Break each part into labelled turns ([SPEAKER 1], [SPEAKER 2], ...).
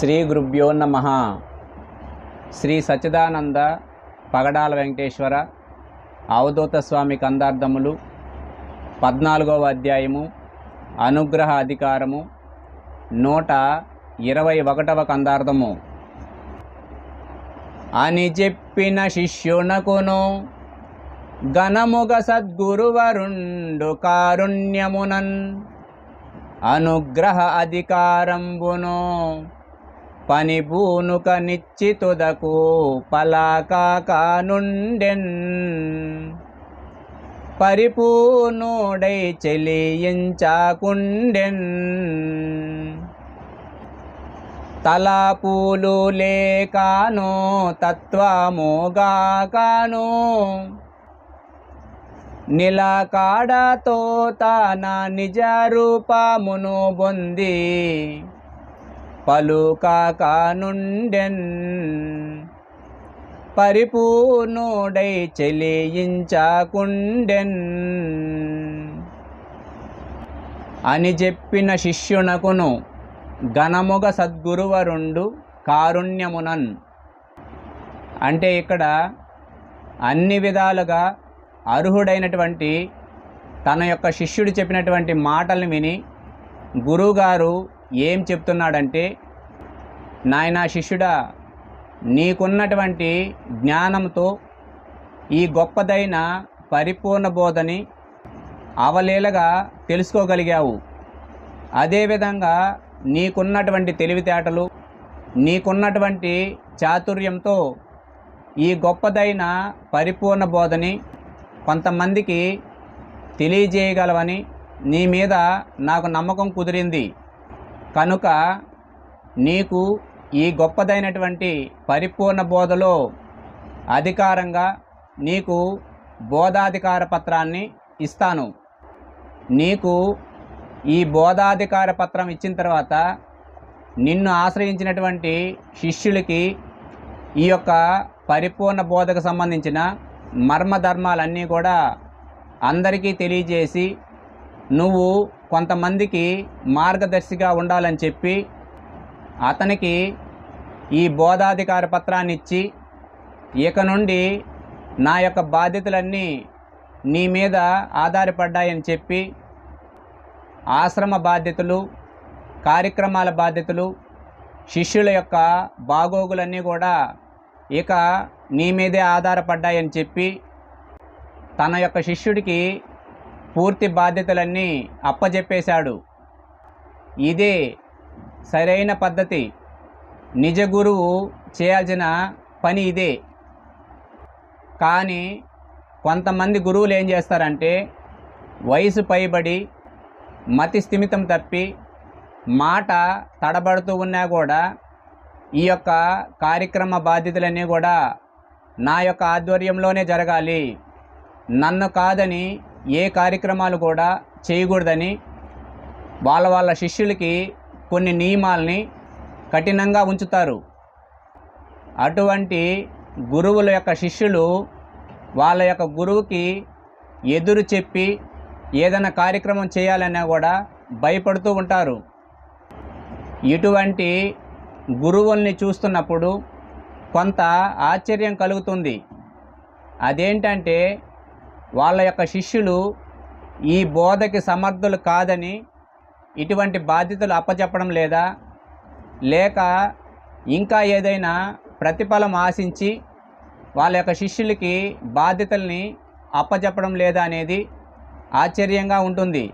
[SPEAKER 1] శ్రీ గురుభ్యో నమ. శ్రీ సచ్చిదానంద పగడాల వెంకటేశ్వర అవధూత స్వామి కందార్థములు పద్నాలుగవ అధ్యాయము అనుగ్రహ అధికారము నూట ఇరవై ఒకటవ కందార్థము. అని చెప్పిన శిష్యునకును ఘనముగ సద్గురువరుండు కారుణ్యమునన్ అనుగ్రహ అధికారంబును పనిపూనుక నిశ్చితుదకు పలాకానుండెన్ పరిపూర్ణుడై చెలియించాకుండెన్. తలాపూలు లేకాను తత్వముగాకాను. నిలకాడతో తన నిజ రూపమును పొంది పలుకానుండెన్ పరిపూర్ణుడై చెలియించకుండెన్. అని చెప్పిన శిష్యునకును ఘనముగ సద్గురువరుండు కారుణ్యమునన్. అంటే ఇక్కడ అన్ని విధాలుగా అర్హుడైనటువంటి తన యొక్క శిష్యుడు చెప్పినటువంటి మాటలను విని గురువుగారు ఏం చెప్తున్నాడంటే నాయనా శిష్యుడా నీకున్నటువంటి జ్ఞానంతో ఈ గొప్పదైన పరిపూర్ణ బోధని అవలీలగా తెలుసుకోగలిగావు. అదేవిధంగా నీకున్నటువంటి తెలివితేటలు నీకున్నటువంటి చాతుర్యంతో ఈ గొప్పదైన పరిపూర్ణ బోధని కొంతమందికి తెలియజేయగలవని నీ మీద నాకు నమ్మకం కుదిరింది. కనుక నీకు ఈ గొప్పదైనటువంటి పరిపూర్ణ బోధలో అధికారంగా నీకు బోధాధికార పత్రాన్ని ఇస్తాను. నీకు ఈ బోధాధికార పత్రం ఇచ్చిన తర్వాత నిన్ను ఆశ్రయించినటువంటి శిష్యులకి ఈ యొక్క పరిపూర్ణ బోధకు సంబంధించిన మర్మధర్మాలన్నీ కూడా అందరికీ తెలియజేసి నువ్వు కొంతమందికి మార్గదర్శిగా ఉండాలని చెప్పి అతనికి ఈ బోధాధికార పత్రాన్ని ఇచ్చి ఇక నుండి నా యొక్క బాధ్యతలన్నీ నీ మీద ఆధారపడ్డాయని చెప్పి ఆశ్రమ బాధ్యతలు కార్యక్రమాల బాధ్యతలు శిష్యుల యొక్క బాగోగులన్నీ కూడా ఇక నీ మీదే ఆధారపడ్డాయని చెప్పి తన యొక్క శిష్యుడికి పూర్తి బాధ్యతలన్నీ అప్పజెప్పేశాడు. ఇదే సరైన పద్ధతి. నిజ గురువు చేయాల్సిన పని ఇదే. కానీ కొంతమంది గురువులు ఏం చేస్తారంటే వయసు పైబడి మతి స్థిమితం తప్పి మాట తడబడుతూ ఉన్నా కూడా ఈ యొక్క కార్యక్రమ బాధ్యతలన్నీ కూడా నా యొక్క ఆధ్వర్యంలోనే జరగాలి. నన్ను కాదని ఏ కార్యక్రమాలు కూడా చేయకూడదని వాళ్ళ వాళ్ళ శిష్యులకి కొన్ని నియమాల్ని కఠినంగా ఉంచుతారు. అటువంటి గురువుల యొక్క శిష్యులు వాళ్ళ యొక్క గురువుకి ఎదురు చెప్పి ఏదైనా కార్యక్రమం చేయాలన్నా కూడా భయపడుతూ ఉంటారు. ఇటువంటి గురువుల్ని చూస్తున్నప్పుడు కొంత ఆశ్చర్యం కలుగుతుంది. అదేంటంటే వాళ్ళ యొక్క శిష్యులు ఈ బోధకి సమర్థులు కాదని ఇటువంటి బాధ్యతలు అప్పచెప్పడం లేదా లేక ఇంకా ఏదైనా ప్రతిఫలం ఆశించి వాళ్ళ యొక్క శిష్యులకి బాధ్యతల్ని అప్పచెప్పడం లేదా అనేది ఆశ్చర్యంగా ఉంటుంది.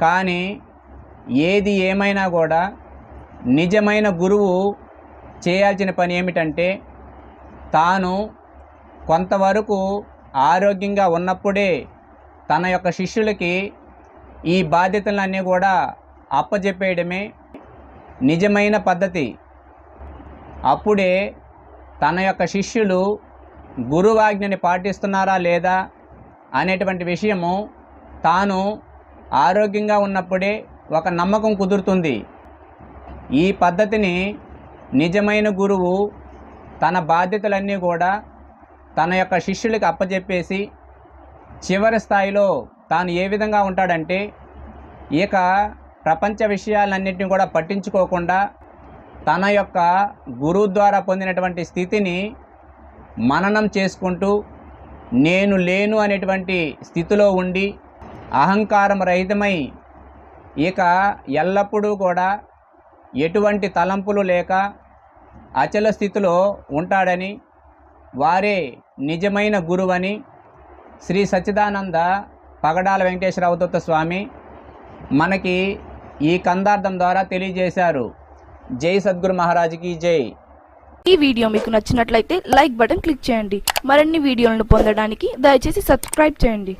[SPEAKER 1] కానీ ఏది ఏమైనా కూడా నిజమైన గురువు చేయాల్సిన పని ఏమిటంటే తాను కొంతవరకు ఆరోగ్యంగా ఉన్నప్పుడే తన యొక్క శిష్యులకి ఈ బాధ్యతలన్నీ కూడా అప్పజెప్పేయడమే నిజమైన పద్ధతి. అప్పుడే తన యొక్క శిష్యులు గురువాజ్ఞని పాటిస్తున్నారా లేదా అనేటువంటి విషయము తాను ఆరోగ్యంగా ఉన్నప్పుడే ఒక నమ్మకం కుదురుతుంది. ఈ పద్ధతిని నిజమైన గురువు తన బాధ్యతలన్నీ కూడా తన యొక్క శిష్యులకి అప్పచెప్పేసి చివరి స్థాయిలో తాను ఏ విధంగా ఉంటాడంటే ఇక ప్రపంచ విషయాలన్నింటినీ కూడా పట్టించుకోకుండా తన యొక్క గురువు ద్వారా పొందినటువంటి స్థితిని మననం చేసుకుంటూ నేను లేను అనేటువంటి స్థితిలో ఉండి అహంకారం రహితమై ఇక ఎల్లప్పుడూ కూడా ఎటువంటి తలంపులు లేక అచల స్థితిలో ఉంటాడని వారే నిజమైన గురువని శ్రీ సచ్చిదానంద పగడాల వెంకటేశ్వర అవధూత స్వామి మనకి ఈ కందార్థం ద్వారా తెలియజేశారు. జై సద్గురు మహారాజుకి జై.
[SPEAKER 2] ఈ వీడియో మీకు నచ్చినట్లయితే లైక్ బటన్ క్లిక్ చేయండి. మరిన్ని వీడియోలను పొందడానికి దయచేసి సబ్స్క్రైబ్ చేయండి.